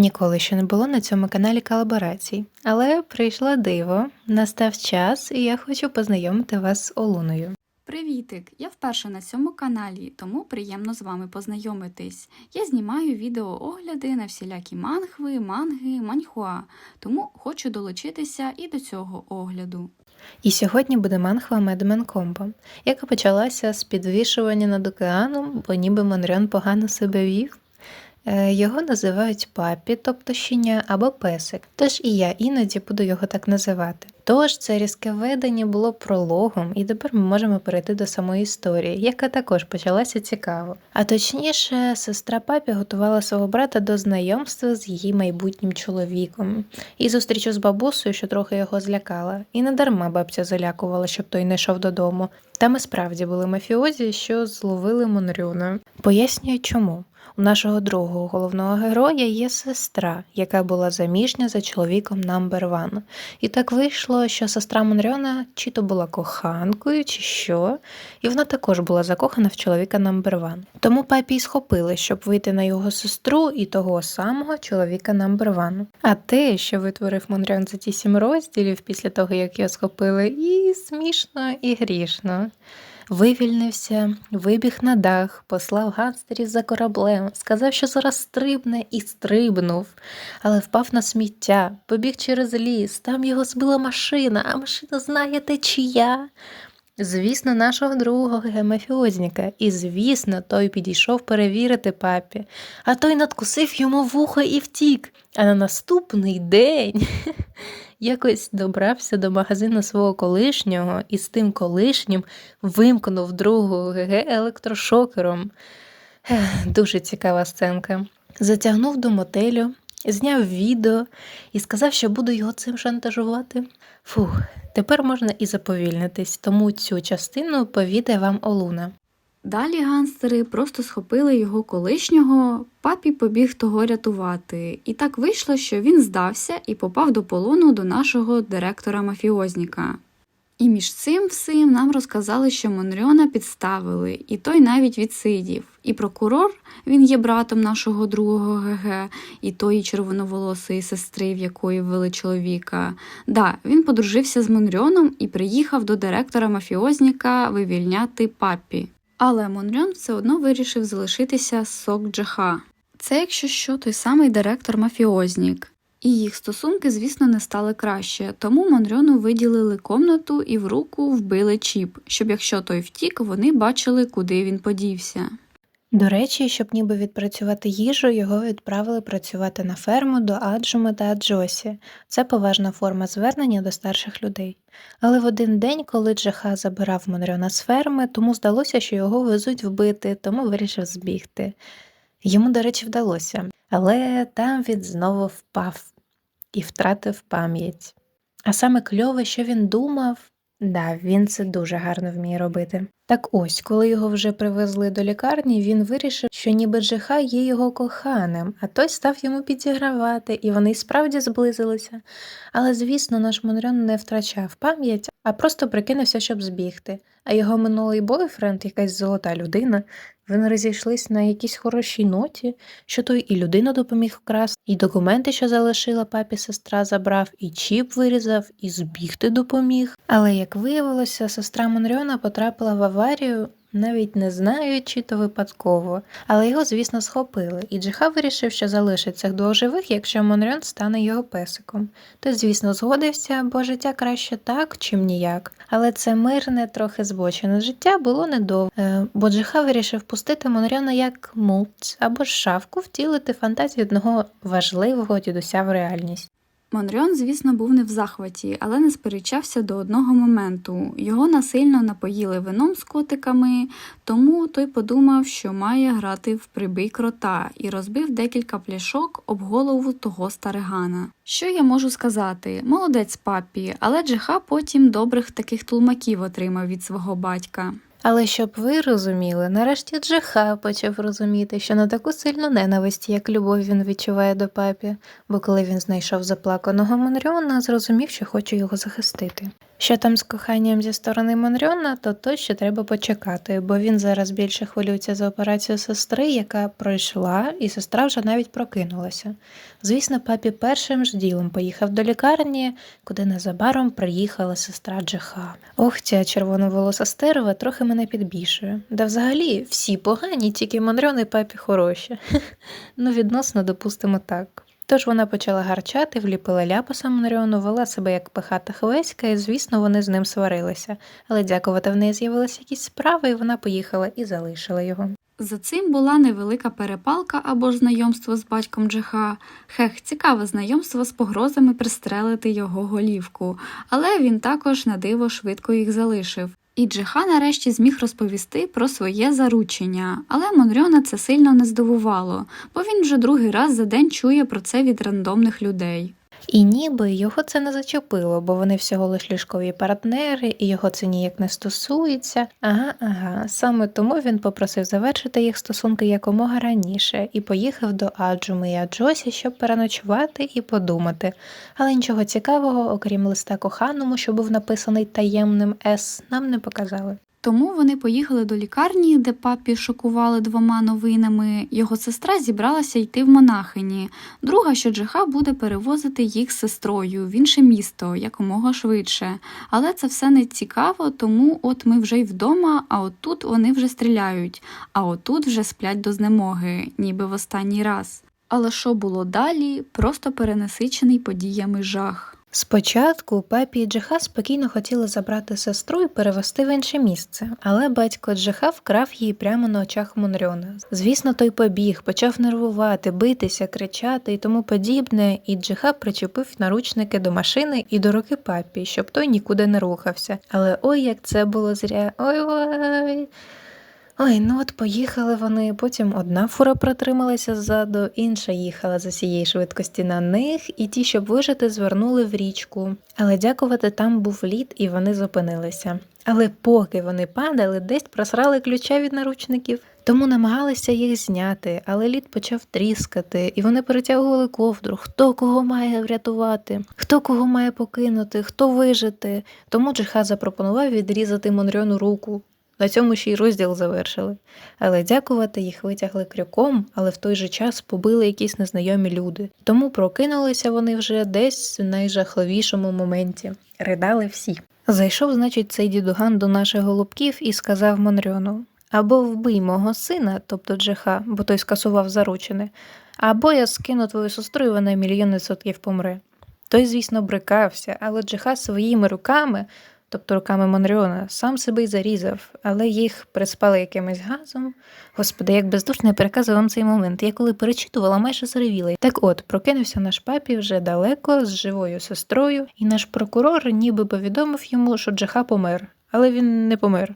Ніколи ще не було на цьому каналі колаборацій, але прийшло диво, настав час, і я хочу познайомити вас з Олуною. Привітик! Я вперше на цьому каналі, тому приємно з вами познайомитись. Я знімаю відеоогляди на всілякі мангви, манги, маньхуа, тому хочу долучитися і до цього огляду. І сьогодні буде манхва Медмен Комбо, яка почалася з підвішування над океаном, бо ніби Монріон погано себе вів. Е, Його називають папі, тобто щеня або песик, тож і я іноді буду його так називати. Тож це різке ведення було прологом, і тепер ми можемо перейти до самої історії, яка також почалася цікаво. А точніше, сестра папі готувала свого брата до знайомства з її майбутнім чоловіком і зустрічу з бабусею, що трохи його злякала. І не дарма бабця залякувала, щоб той не йшов додому. Там і справді були мафіозі, що зловили Монрюна. Пояснюю, чому. У нашого другого головного героя є сестра, яка була заміжня за чоловіком Number One. І так вийшло, що сестра Монрьона чи то була коханкою, чи що, і вона також була закохана в чоловіка Number One. Тому папі й схопили, щоб вийти на його сестру і того самого чоловіка Number One. А те, що витворив Монрьон за ті сім розділів після того, як його схопили, і смішно, і грішно. Вивільнився, вибіг на дах, послав ганстерів за кораблем, сказав, що зараз стрибне, і стрибнув, але впав на сміття, побіг через ліс, там його збила машина, а машина знаєте чия. Звісно, нашого другого гемафіозніка, і звісно, той підійшов перевірити папі, а той надкусив йому вухо і втік. А на наступний день якось добрався до магазину свого колишнього і з тим колишнім вимкнув другого ГГ електрошокером. Дуже цікава сценка. Затягнув до мотелю, зняв відео і сказав, що буду його цим шантажувати. Фух, тепер можна і заповільнитись, тому цю частину повідає вам Олуна. Далі ганстери просто схопили його колишнього, папі побіг того рятувати. І так вийшло, що він здався і попав до полону до нашого директора мафіозніка. І між цим всім нам розказали, що Монріона підставили, і той навіть відсидів. І прокурор, він є братом нашого другого ГГ, і тої червоноволосої сестри, в якої ввели чоловіка. Да, він подружився з Монріоном і приїхав до директора мафіозніка вивільняти папі. Але Монріон все одно вирішив залишитися Сок Джаха. Це, якщо що, той самий директор мафіознік. І їх стосунки, звісно, не стали краще, тому Монрьону виділили комнату і в руку вбили чіп, щоб якщо той втік, вони бачили, куди він подівся. До речі, щоб ніби відпрацювати їжу, його відправили працювати на ферму до Аджума та Аджосі. Це поважна форма звернення до старших людей. Але в один день, коли Джаха забирав Монрьона з ферми, тому здалося, що його везуть вбити, тому вирішив збігти. Йому, до речі, вдалося, але там він знову впав і втратив пам'ять. А саме кльове, що він думав, да, він це дуже гарно вміє робити. Так ось, коли його вже привезли до лікарні, він вирішив, що ніби Джиха є його коханим, а той став йому підігравати, і вони справді зблизилися. Але, звісно, наш Монрен не втрачав пам'ять, а просто прикинувся, щоб збігти. А його минулий бойфренд, якась золота людина, вони розійшлись на якійсь хорошій ноті, що той і людину допоміг вкрасти, і документи, що залишила папі сестра, забрав, і чіп вирізав, і збігти допоміг. Але як виявилося, сестра Монрьона потрапила в аварію, навіть не знаючи, то випадково. Але його, звісно, схопили, і Джиха вирішив, що залишить цих двох живих, якщо Монрьон стане його песиком. Той, звісно, згодився, бо життя краще так, чим ніяк. Але це мирне, трохи збочене життя було недовго, Е, бо Джиха вирішив пустити Монрьона як мулц або ж шавку втілити фантазію одного важливого дідуся в реальність. Монріон, звісно, був не в захваті, але не сперечався до одного моменту. Його насильно напоїли вином з котиками, тому той подумав, що має грати в прибий крота і розбив декілька пляшок об голову того старигана. Що я можу сказати? Молодець папі, але Джиха потім добрих таких тулмаків отримав від свого батька. Але щоб ви розуміли, нарешті Джиха почав розуміти, що не таку сильну ненависть, як любов він відчуває до папі, бо коли він знайшов заплаканого Монріона, зрозумів, що хоче його захистити. Що там з коханням зі сторони Монрьона, то то ще треба почекати, бо він зараз більше хвилюється за операцію сестри, яка пройшла, і сестра вже навіть прокинулася. Звісно, папі першим ж ділом поїхав до лікарні, куди незабаром приїхала сестра Джеха. Ох, ця червоноволоса стерва трохи мене підбільшує. Да взагалі всі погані, тільки Монрьон і папі хороші. Ну, відносно, допустимо так. Тож вона почала гарчати, вліпила ляпаса Монрьону, вела себе як пихата хвеська, і, звісно, вони з ним сварилися. Але дякувати в неї з'явилися якісь справи, і вона поїхала і залишила його. За цим була невелика перепалка або ж знайомство з батьком Джеха. Хех, цікаве знайомство з погрозами пристрелити його голівку, але він також на диво швидко їх залишив. І Джеха нарешті зміг розповісти про своє заручення, але Монрьона це сильно не здивувало, бо він вже другий раз за день чує про це від рандомних людей. І ніби його це не зачепило, бо вони всього лиш ліжкові партнери, і його це ніяк не стосується. Ага, ага. Саме тому він попросив завершити їх стосунки якомога раніше і поїхав до Аджуми і Аджосі, щоб переночувати і подумати. Але нічого цікавого, окрім листа коханому, що був написаний таємним С, нам не показали. Тому вони поїхали до лікарні, де папі шокували двома новинами. Його сестра зібралася йти в монахині. Друга, що Джеха буде перевозити їх з сестрою в інше місто якомога швидше. Але це все не цікаво, тому от ми вже й вдома, а от тут вони вже стріляють, а отут вже сплять до знемоги, ніби в останній раз. Але що було далі? Просто перенасичений подіями жах. Спочатку папі і Джеха спокійно хотіли забрати сестру і перевести в інше місце, але батько Джеха вкрав її прямо на очах Монрьона. Звісно, той побіг, почав нервувати, битися, кричати і тому подібне, і Джеха причепив наручники до машини і до руки папі, щоб той нікуди не рухався. Але ой, як це було зря. Ой ой. Ну от поїхали вони, потім одна фура протрималася ззаду, інша їхала за цієї швидкості на них, і ті, щоб вижити, звернули в річку. Але дякувати там був лід, і вони зупинилися. Але поки вони падали, десь просрали ключа від наручників. Тому намагалися їх зняти, але лід почав тріскати, і вони перетягували ковдру, хто кого має врятувати, хто кого має покинути, хто вижити. Тому Джиха запропонував відрізати Монрьону руку. На цьому ще й розділ завершили. Але дякувати їх витягли крюком, але в той же час побили якісь незнайомі люди. Тому прокинулися вони вже десь в найжахливішому моменті. Ридали всі. Зайшов, значить, цей дідуган до наших голубків і сказав Монрьону: або вбий мого сина, тобто Джеха, бо той скасував заручини, або я скину твою сестру, і вона мільйон відсотків помре. Той, звісно, брикався, але Джеха своїми руками тобто руками Монріона, сам себе й зарізав, але їх приспали якимось газом. Господи, як бездушно я переказую вам цей момент. Я коли перечитувала, майже заревіла. Так от, прокинувся наш папі вже далеко з живою сестрою, і наш прокурор ніби повідомив йому, що Джеха помер, але він не помер.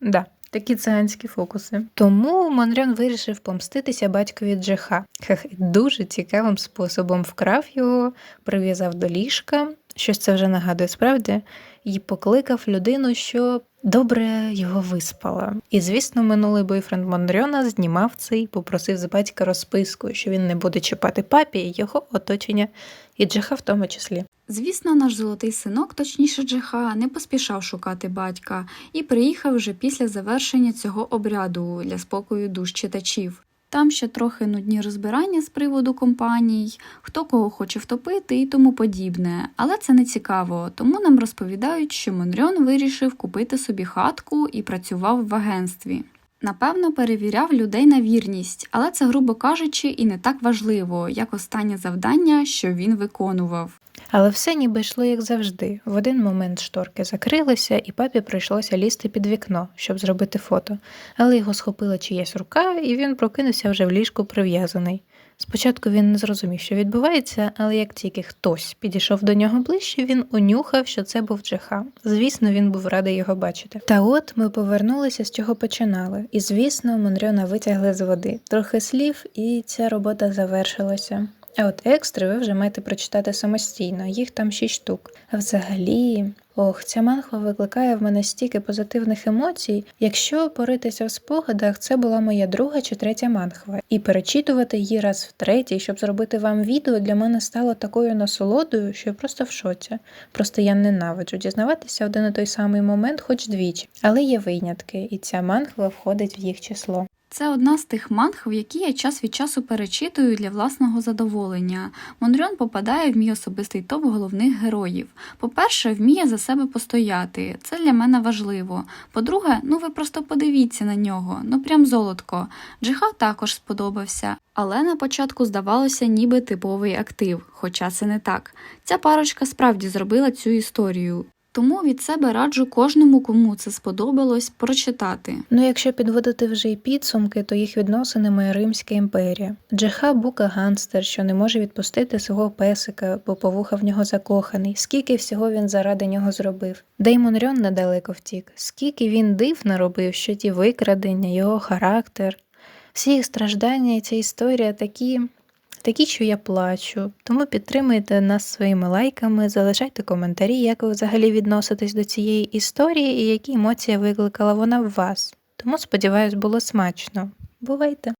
Да. Такі циганські фокуси. Тому Монрян вирішив помститися батькові Джеха. Дуже цікавим способом вкрав його, прив'язав до ліжка, щось це вже нагадує справді, і покликав людину, що добре його виспала. І, звісно, минулий бойфренд Монрьона знімав цей, попросив з батька розписку, що він не буде чіпати папі і його оточення, і Джеха в тому числі. Звісно, наш золотий синок, точніше Джеха, не поспішав шукати батька і приїхав вже після завершення цього обряду для спокою душ читачів. Там ще трохи нудні розбирання з приводу компаній, хто кого хоче втопити і тому подібне. Але це не цікаво, тому нам розповідають, що Монрьон вирішив купити собі хатку і працював в агентстві. Напевно, перевіряв людей на вірність, але це, грубо кажучи, і не так важливо, як останнє завдання, що він виконував. Але все ніби йшло як завжди. В один момент шторки закрилися, і папі прийшлося лізти під вікно, щоб зробити фото. Але його схопила чиясь рука, і він прокинувся вже в ліжку прив'язаний. Спочатку він не зрозумів, що відбувається, але як тільки хтось підійшов до нього ближче, він унюхав, що це був Джеха. Звісно, він був радий його бачити. Та от ми повернулися з чого починали, і звісно, Монрьона витягли з води. Трохи слів, і ця робота завершилася. А от екстри ви вже маєте прочитати самостійно, їх там 6 штук. А взагалі, ох, ця манхва викликає в мене стільки позитивних емоцій. Якщо поритися в спогадах, це була моя друга чи третя манхва. І перечитувати її раз в третій, щоб зробити вам відео, для мене стало такою насолодою, що я просто в шоці. Просто я ненавиджу дізнаватися один і той самий момент, хоч двічі. Але є винятки, і ця манхва входить в їх число. Це одна з тих мангв, які я час від часу перечитую для власного задоволення. Монрьон попадає в мій особистий топ головних героїв. По-перше, вміє за себе постояти. Це для мене важливо. По-друге, ну ви просто подивіться на нього, ну прям золотко. Джиха також сподобався. Але на початку здавалося, ніби типовий актив, хоча це не так. Ця парочка справді зробила цю історію. Тому від себе раджу кожному, кому це сподобалось, прочитати. Ну, якщо підводити вже й підсумки, то їх відносини моя Римська імперія. Джеха Бука ганстер, що не може відпустити свого песика, бо повуха в нього закоханий. Скільки всього він заради нього зробив. Деймон Рьон недалеко втік. Скільки він див наробив, що ті викрадення, його характер. Всі їх страждання і ця історія такі. Такі, що я плачу. Тому підтримуйте нас своїми лайками, залишайте коментарі, як ви взагалі відноситесь до цієї історії і які емоції викликала вона в вас. Тому, сподіваюсь, було смачно. Бувайте!